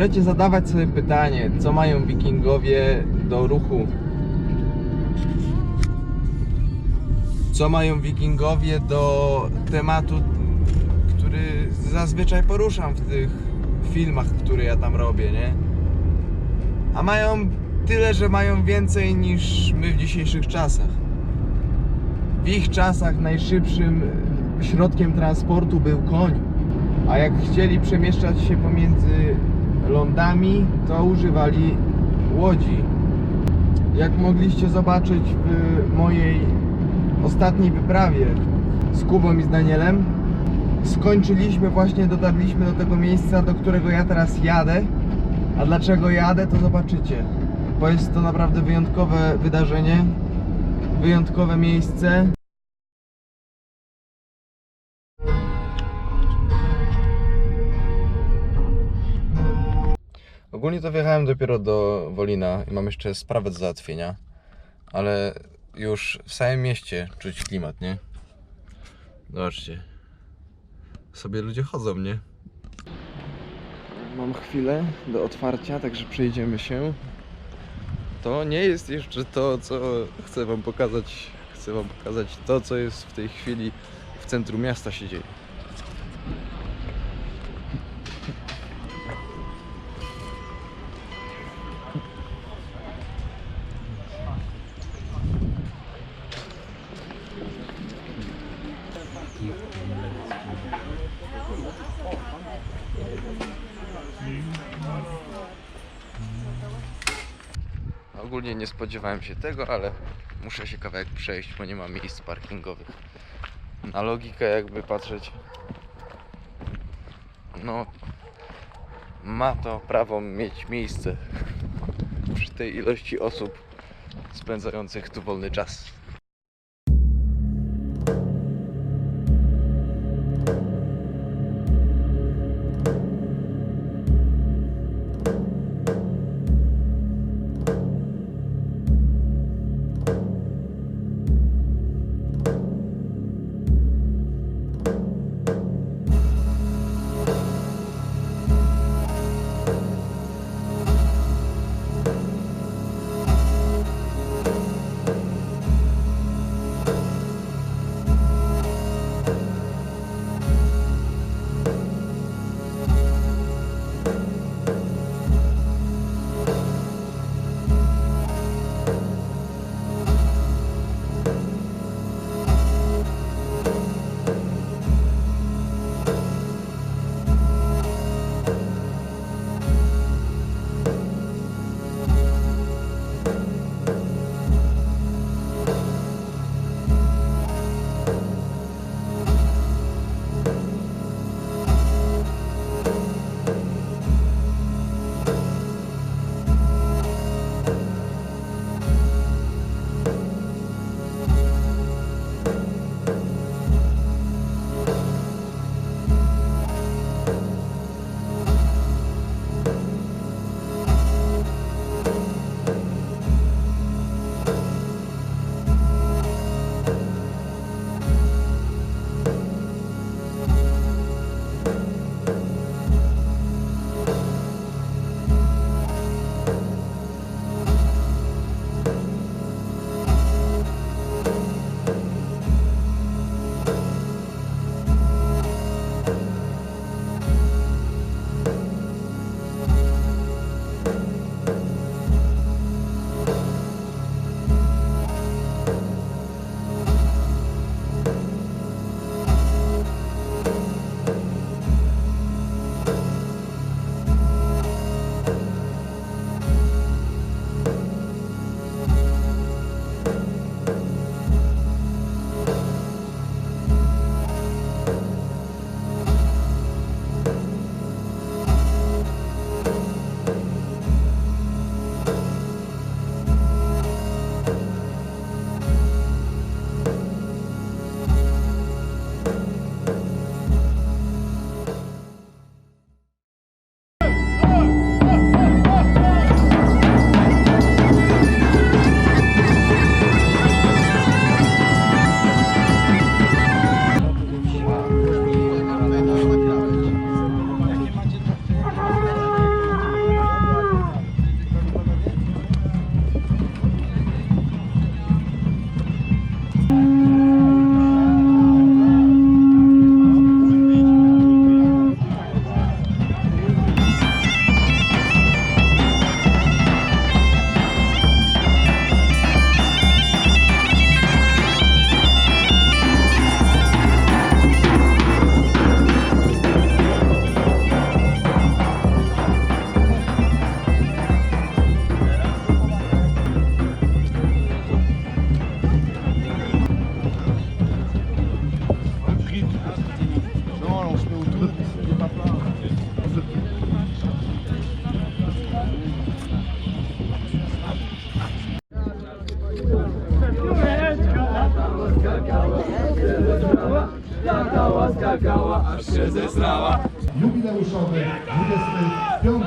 Możecie zadawać sobie pytanie, co mają wikingowie do ruchu. Co mają wikingowie do tematu, który zazwyczaj poruszam w tych filmach, które ja tam robię, nie? A mają tyle, że mają więcej niż my w dzisiejszych czasach. W ich czasach najszybszym środkiem transportu był koń. A jak chcieli przemieszczać się pomiędzy lądami, to używali łodzi. Jak mogliście zobaczyć w mojej ostatniej wyprawie z Kubą i z Danielem, skończyliśmy właśnie, dotarliśmy do tego miejsca, do którego ja teraz jadę. A dlaczego jadę, to zobaczycie. Bo jest to naprawdę wyjątkowe wydarzenie, wyjątkowe miejsce. Ogólnie to wjechałem dopiero do Wolina i mam jeszcze sprawę do załatwienia, ale już w samym mieście czuć klimat, nie? Zobaczcie. Sobie ludzie chodzą, nie? Mam chwilę do otwarcia, także przejdziemy się. To nie jest jeszcze to, co chcę wam pokazać. Chcę wam pokazać to, co jest w tej chwili w centrum miasta się dzieje. Ogólnie nie spodziewałem się tego, ale muszę się kawałek przejść, bo nie ma miejsc parkingowych. Na logikę jakby patrzeć, no ma to prawo mieć miejsce przy tej ilości osób spędzających tu wolny czas. skakała, aż się zesrała. Jubileuszowy 25.